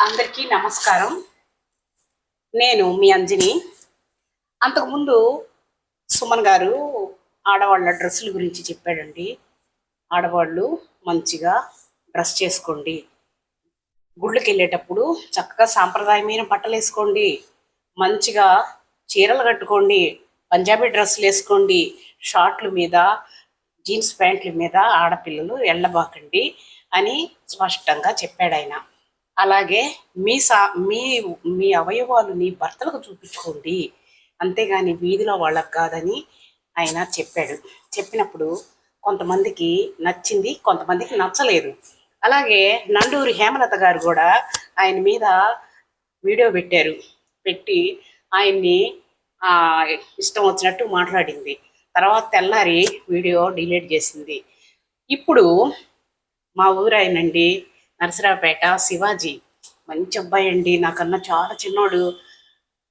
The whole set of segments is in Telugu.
అందరికీ నమస్కారం. నేను మీ అంజని. అంతకుముందు సుమన్ గారు ఆడవాళ్ళ డ్రెస్సుల గురించి చెప్పాడండి. ఆడవాళ్ళు మంచిగా డ్రెస్ చేసుకోండి. గుళ్ళకి వెళ్ళేటప్పుడు చక్కగా సాంప్రదాయమైన బట్టలు వేసుకోండి. మంచిగా చీరలు కట్టుకోండి. పంజాబీ డ్రెస్సులు వేసుకోండి. షార్ట్ల మీద జీన్స్ ప్యాంట్ల మీద ఆడపిల్లలు వెళ్ళబాకండి అని స్పష్టంగా చెప్పాడు ఆయన అలాగే మీ సా మీ మీ అవయవాలు నీ భర్తలకు చూపించుకోండి. అంతేగాని వీధిలో వాళ్ళకి కాదని ఆయన చెప్పాడు. చెప్పినప్పుడు కొంతమందికి నచ్చింది కొంతమందికి నచ్చలేదు. అలాగే నండూరి హేమలత గారు కూడా ఆయన మీద వీడియో పెట్టారు. పెట్టి ఆయన్ని ఇష్టం వచ్చినట్టు మాట్లాడింది. తర్వాత తెల్లారి వీడియో డిలీట్ చేసింది. ఇప్పుడు మా ఊరు ఆయనండి నరసరావుపేట శివాజీ. మంచి అబ్బాయి అండి. నాకన్నా చాలా చిన్నోడు.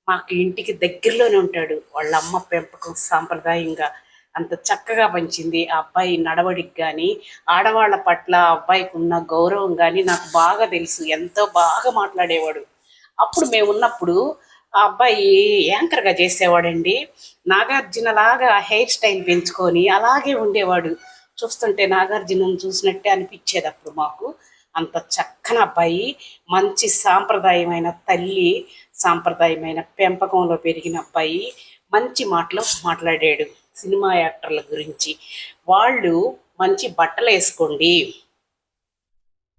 మాకు ఇంటికి దగ్గరలోనే ఉంటాడు. వాళ్ళ అమ్మ పెంపకం సాంప్రదాయంగా అంత చక్కగా పంచింది. ఆ అబ్బాయి నడవడికి కానీ ఆడవాళ్ళ పట్ల ఆ అబ్బాయికి ఉన్న గౌరవం కానీ నాకు బాగా తెలుసు. ఎంతో బాగా మాట్లాడేవాడు. అప్పుడు మేము ఉన్నప్పుడు ఆ అబ్బాయి యాంకర్గా చేసేవాడండి. నాగార్జున లాగా హెయిర్ స్టైల్ పెంచుకొని అలాగే ఉండేవాడు. చూస్తుంటే నాగార్జునను చూసినట్టే అనిపించేది అప్పుడు మాకు. అంత చక్కని అబ్బాయి మంచి సాంప్రదాయమైన తల్లి సాంప్రదాయమైన పెంపకంలో పెరిగిన అబ్బాయి మంచి మాటలు మాట్లాడాడు సినిమా యాక్టర్ల గురించి. వాళ్ళు మంచి బట్టలు వేసుకోండి.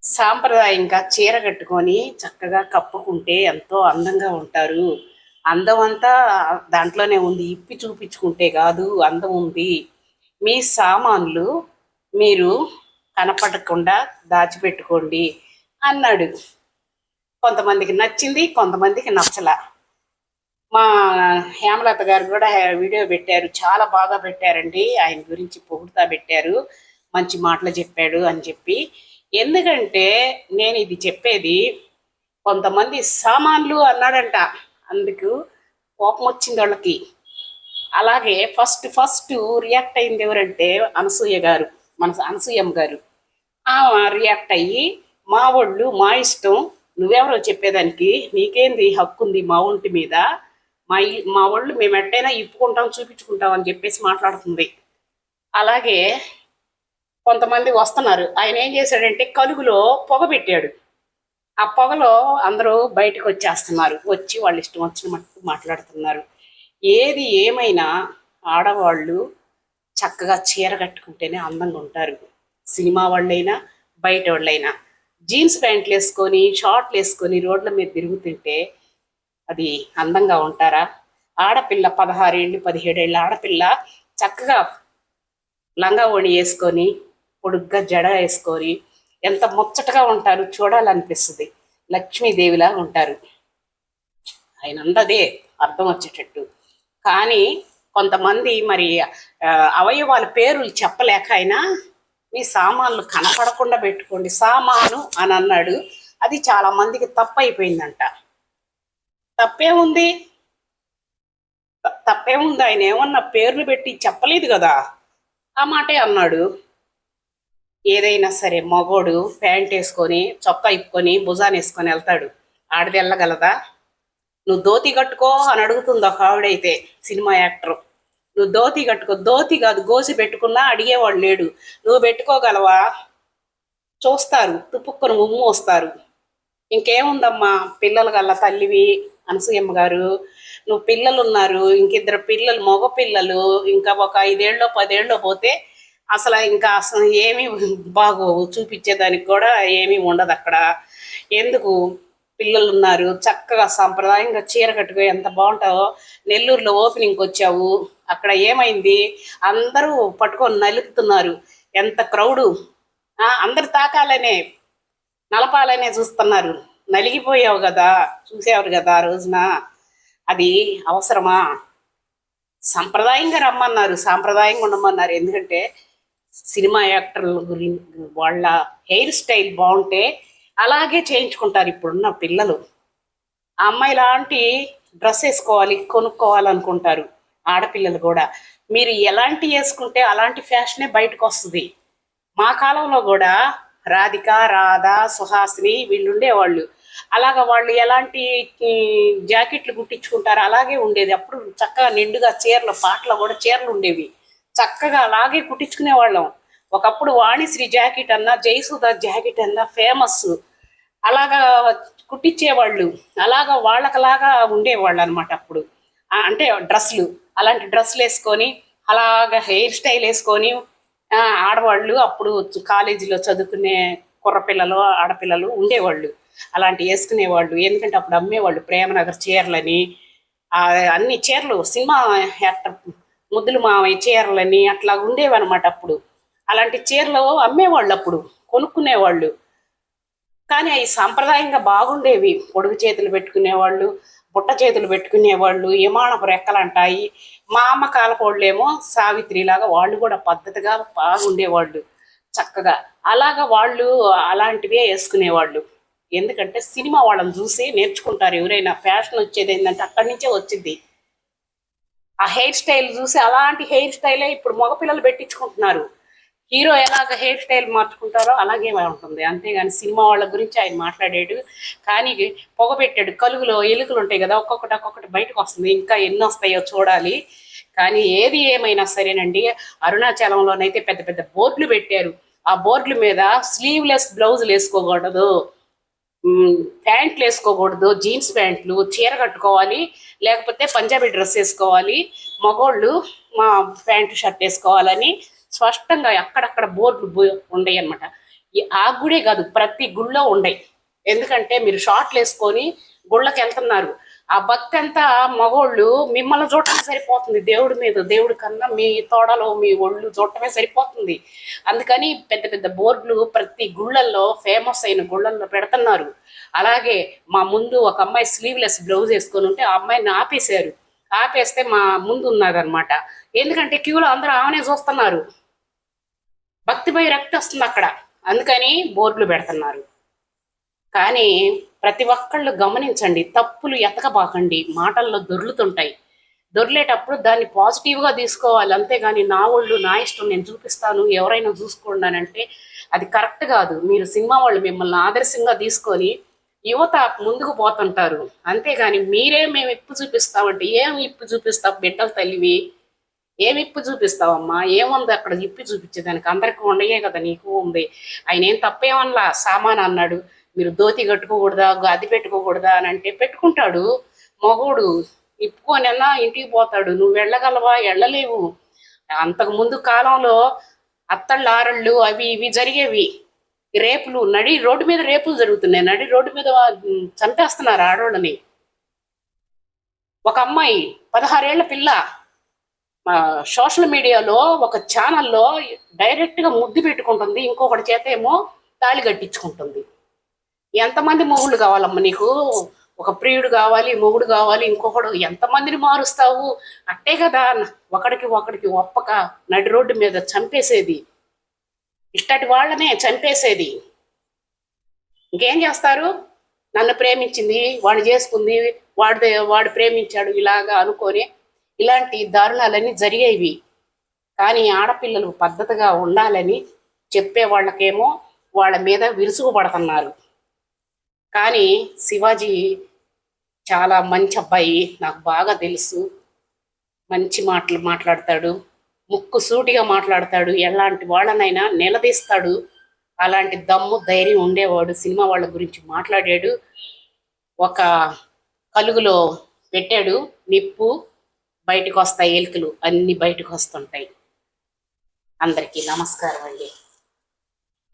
సాంప్రదాయంగా చీర కట్టుకొని చక్కగా కప్పుకుంటే ఎంతో అందంగా ఉంటారు. అందం అంతా దాంట్లోనే ఉంది ఇప్పి చూపించుకుంటే కాదు అందం ఉంది. మీ సామాన్లు మీరు కనపడకుండా దాచిపెట్టుకోండి అన్నాడు. కొంతమందికి నచ్చింది కొంతమందికి నచ్చల. మా హేమలత గారు కూడా వీడియో పెట్టారు. చాలా బాగా పెట్టారండి. ఆయన గురించి పొగుడుతా పెట్టారు. మంచి మాటలు చెప్పాడు అని చెప్పి. ఎందుకంటే నేను ఇది చెప్పేది కొంతమంది సామాన్లు అన్నాడంట. అందుకు కోపం వచ్చింది వాళ్ళకి. అలాగే ఫస్ట్ ఫస్ట్ రియాక్ట్ అయింది ఎవరంటే అనసూయ గారు మన అనసూయమ్మ గారు. రియాక్ట్ అయ్యి మా వాళ్ళు మా ఇష్టం నువ్వెవరో చెప్పేదానికి నీకేంది హక్కు ఉంది మా ఒంటి మీద? మా ఇ- మా వాళ్ళు మేము ఎట్టైనా ఇప్పుకుంటాం చూపించుకుంటాం అని చెప్పేసి మాట్లాడుతుంది. అలాగే కొంతమంది వస్తున్నారు. ఆయన ఏం చేశాడంటే కలుగులో పొగ పెట్టాడు. ఆ పొగలో అందరూ బయటకు వచ్చేస్తున్నారు. వచ్చి వాళ్ళు ఇష్టం వచ్చిన మట్టుకు మాట్లాడుతున్నారు. ఏది ఏమైనా ఆడవాళ్ళు చక్కగా చీర కట్టుకుంటేనే అందంగా ఉంటారు. సినిమా వాళ్ళైనా బయట వాళ్ళైనా. జీన్స్ ప్యాంట్లు వేసుకొని షార్ట్లు వేసుకొని రోడ్ల మీద తిరుగుతుంటే అది అందంగా ఉంటారా? ఆడపిల్ల పదహారేళ్ళు పదిహేడేళ్ళ ఆడపిల్ల చక్కగా లంగా ఓణి వేసుకొని పొడుగ్గా జడ వేసుకొని ఎంత ముచ్చటగా ఉంటారు చూడాలనిపిస్తుంది. లక్ష్మీదేవిలా ఉంటారు. ఆయన అందదే అర్థం వచ్చేటట్టు. కానీ కొంతమంది మరి అవయవాల పేర్లు చెప్పలేక అయినా మీ సామాన్లు కనపడకుండా పెట్టుకోండి. సామాను అని అన్నాడు. అది చాలా మందికి తప్పైపోయిందంట. అయిపోయిందంట తప్పేముంది తప్పే తప్పేముంది ఆయన ఏమన్నా పేర్లు పెట్టి చెప్పలేదు కదా? ఆ మాటే అన్నాడు. ఏదైనా సరే మగోడు ప్యాంట్ వేసుకొని చొక్కా ఇప్పుకొని భుజాన్ని వేసుకొని వెళ్తాడు. ఆడది వెళ్ళగలదా? నువ్వు ధోతి కట్టుకో అని అడుగుతుంది ఒక ఆవిడైతే సినిమా యాక్టర్. నువ్వు ధోతి కట్టుకో ధోతి కాదు గోసి పెట్టుకున్నా అడిగేవాడు లేడు. నువ్వు పెట్టుకోగలవా? చూస్తారు తుప్పుకొని ఉమ్ము వస్తారు. ఇంకేముందమ్మా? పిల్లలు గల్ల తల్లివి అనసూయమ్మ గారు నువ్వు పిల్లలు ఉన్నారు ఇంకిద్దరు పిల్లలు మగ పిల్లలు ఇంకా ఒక ఐదేళ్ళలో పదేళ్ళలో పోతే అసలు ఇంకా అసలు ఏమీ బాగోవు చూపించేదానికి కూడా ఏమీ ఉండదు అక్కడ ఎందుకు? పిల్లలు ఉన్నారు చక్కగా సాంప్రదాయంగా చీర కట్టుకో ఎంత బాగుంటావో నెల్లూరులో ఓపెనింగ్కి వచ్చావు అక్కడ ఏమైంది? అందరూ పట్టుకొని నలుపుతున్నారు ఎంత క్రౌడు? అందరు తాకాలనే నలపాలనే చూస్తున్నారు. నలిగిపోయావు కదా చూసేవారు కదా ఆ రోజున. అది అవసరమా? సంప్రదాయంగా రమ్మన్నారు సాంప్రదాయంగా ఉండమన్నారు. ఎందుకంటే సినిమా యాక్టర్ల గురించి వాళ్ళ హెయిర్ స్టైల్ బాగుంటే అలాగే చేయించుకుంటారు ఇప్పుడున్న పిల్లలు. ఆ అమ్మాయి లాంటి డ్రెస్ వేసుకోవాలి కొనుక్కోవాలనుకుంటారు ఆడపిల్లలు కూడా. మీరు ఎలాంటి వేసుకుంటే అలాంటి ఫ్యాషనే బయటకు వస్తుంది మా కాలంలో కూడా రాధిక రాధ సుహాసిని వీళ్ళు ఉండేవాళ్ళు. అలాగా వాళ్ళు ఎలాంటి జాకెట్లు కుట్టించుకుంటారు అలాగే ఉండేది. అప్పుడు చక్కగా నిండుగా చీరలు పాటలు కూడా చీరలు ఉండేవి. చక్కగా అలాగే కుట్టించుకునే వాళ్ళం ఒకప్పుడు వాణిశ్రీ జాకెట్ అన్నా జయసుధ జాకెట్ అన్నా ఫేమస్ అలాగా కుట్టించేవాళ్ళు అలాగా వాళ్ళకలాగా ఉండేవాళ్ళు అనమాట అప్పుడు అంటే డ్రెస్సులు అలాంటి డ్రెస్సులు వేసుకొని అలాగా హెయిర్ స్టైల్ వేసుకొని ఆడవాళ్ళు అప్పుడు కాలేజీలో చదువుకునే కుర్రపిల్లలు ఆడపిల్లలు ఉండేవాళ్ళు. అలాంటి వేసుకునేవాళ్ళు. ఎందుకంటే అప్పుడు అమ్మేవాళ్ళు ప్రేమనగర్ చీరలని అన్ని చీరలు సినిమా యాక్టర్ ముద్దులు మామయ్య చీరలని అట్లా ఉండేవన్నమాట అప్పుడు. అలాంటి చీరలు అమ్మేవాళ్ళు అప్పుడు కొనుక్కునేవాళ్ళు. కానీ అవి సాంప్రదాయంగా బాగుండేవి. పొడుగు చేతులు పెట్టుకునేవాళ్ళు బుట్ట చేతులు పెట్టుకునేవాళ్ళు యమానపు రెక్కలు అంటాయి. మా అమ్మ కాలపోళ్ళేమో సావిత్రిలాగా వాళ్ళు కూడా పద్ధతిగా బాగుండేవాళ్ళు చక్కగా. అలాగా వాళ్ళు అలాంటివే వేసుకునేవాళ్ళు. ఎందుకంటే సినిమా వాళ్ళని చూసి నేర్చుకుంటారు ఎవరైనా. ఫ్యాషన్ వచ్చేది ఏంటంటే అక్కడి నుంచే వచ్చింది. ఆ హెయిర్ స్టైల్ చూసి అలాంటి హెయిర్ స్టైలే ఇప్పుడు మగపిల్లలు పెట్టించుకుంటున్నారు. హీరో ఎలాగ హెయిర్ స్టైల్ మార్చుకుంటారో అలాగే ఉంటుంది. అంతేగాని సినిమా వాళ్ళ గురించి ఆయన మాట్లాడాడు. కానీ పొగ పెట్టాడు కలుగులో ఎలుకలు ఉంటాయి కదా ఒక్కొక్కటి ఒక్కొక్కటి బయటకు వస్తుంది. ఇంకా ఎన్ని వస్తాయో చూడాలి. కానీ ఏది ఏమైనా సరేనండి. అరుణాచలంలోనైతే పెద్ద పెద్ద బోర్డులు పెట్టారు. ఆ బోర్డుల మీద స్లీవ్లెస్ బ్లౌజులు వేసుకోకూడదు. ప్యాంట్లు వేసుకోకూడదు. జీన్స్ ప్యాంట్లు చీర కట్టుకోవాలి. లేకపోతే పంజాబీ డ్రెస్ వేసుకోవాలి. మగోళ్ళు మా ప్యాంటు షర్ట్ వేసుకోవాలని స్పష్టంగా అక్కడక్కడ బోర్డులు ఉండయి అనమాట ఆ గుడే కాదు ప్రతి గుళ్ళో ఉండయి. ఎందుకంటే మీరు షార్ట్లు వేసుకొని గుళ్ళకి వెళ్తున్నారు ఆ భక్తి అంతా మగోళ్ళు మిమ్మల్ని చూడటమే సరిపోతుంది. దేవుడి మీద దేవుడి కన్నా మీ తోడలో మీ ఒళ్ళు చూడటమే సరిపోతుంది. అందుకని పెద్ద పెద్ద బోర్డులు ప్రతి గుళ్ళల్లో ఫేమస్ అయిన గుళ్ళల్లో పెడుతున్నారు. అలాగే మా ముందు ఒక అమ్మాయి స్లీవ్లెస్ బ్లౌజ్ వేసుకొని ఉంటే ఆ అమ్మాయిని ఆపేశారు. ఆపేస్తే మా ముందు ఉన్నదన్నమాట ఎందుకంటే క్యూలో అందరూ ఆమెనే చూస్తున్నారు. భక్తిపై రక్తి వస్తుంది అక్కడ. అందుకని బోర్డులు పెడుతున్నారు. కానీ ప్రతి ఒక్కళ్ళు గమనించండి తప్పులు ఎతకబాకండి మాటల్లో దొర్లుతుంటాయి. దొర్లేటప్పుడు దాన్ని పాజిటివ్గా తీసుకోవాలి. అంతేగాని నా ఒళ్ళు నా ఇష్టం నేను చూపిస్తాను ఎవరైనా చూసుకోండి అని అంటే అది కరెక్ట్ కాదు. మీరు సినిమా వాళ్ళు మిమ్మల్ని ఆదర్శంగా తీసుకొని యువత ముందుకు పోతుంటారు. అంతేగాని మీరే మేము ఇప్పు చూపిస్తామంటే ఏం ఇప్పు చూపిస్తాం బిడ్డల తల్లివి? ఏం ఇప్పి చూపిస్తావమ్మా? ఏముంది అక్కడ ఇప్పి చూపించేదానికి అందరికీ ఉండయే కదా నీకు? ఉంది. ఆయన ఏం తప్పేమన్నా సామాన్ అన్నాడు. మీరు దోతి కట్టుకోకూడదా? గది పెట్టుకోకూడదా? అని అంటే పెట్టుకుంటాడు. మగోడు ఇప్పుకోనన్నా ఇంటికి పోతాడు. నువ్వు వెళ్ళగలవా? వెళ్ళలేవు. అంతకు ముందు కాలంలో అత్తళ్ళు ఆరళ్ళు అవి ఇవి జరిగేవి. రేపులు నడి రోడ్డు మీద రేపులు జరుగుతున్నాయి. నడి రోడ్డు మీద చంపేస్తున్నారు ఆడోళ్ళని. ఒక అమ్మాయి పదహారేళ్ళ పిల్ల. సోషల్ మీడియాలో ఒక ఛానల్లో డైరెక్ట్గా ముద్దు పెట్టుకుంటుంది ఇంకొకటి చేత ఏమో తాళి కట్టించుకుంటుంది. ఎంతమంది మొగుళ్ళు కావాలమ్మా నీకు? ఒక ప్రియుడు కావాలి మొగుడు కావాలి ఇంకొకడు ఎంతమందిని మారుస్తావు? అట్టే కదా ఒకడికి ఒకడికి ఒప్పక నడి రోడ్డు మీద చంపేసేది. ఇష్టటి వాళ్ళనే చంపేసేది. ఇంకేం చేస్తారు? నన్ను ప్రేమించింది వాడు చేసుకుంది వాడిదే వాడు ప్రేమించాడు ఇలాగా అనుకొని ఇలాంటి దారుణాలన్నీ జరిగేవి. కానీ ఆడపిల్లలు పద్ధతిగా ఉండాలని చెప్పే వాళ్ళకేమో వాళ్ళ మీద విరుసుగు పడుతున్నారు. కానీ శివాజీ చాలా మంచి అబ్బాయి నాకు బాగా తెలుసు. మంచి మాటలు మాట్లాడతాడు. ముక్కు సూటిగా మాట్లాడతాడు. ఎలాంటి వాళ్ళనైనా నిలదీస్తాడు. అలాంటి దమ్ము ధైర్యం ఉండేవాడు. సినిమా వాళ్ళ గురించి మాట్లాడాడు. ఒక కలుగులో పెట్టాడు. నిప్పు బయటకు వస్తాయి ఎలుకలు అన్ని బయటకు వస్తుంటాయి. అందరికీ నమస్కారం అండి.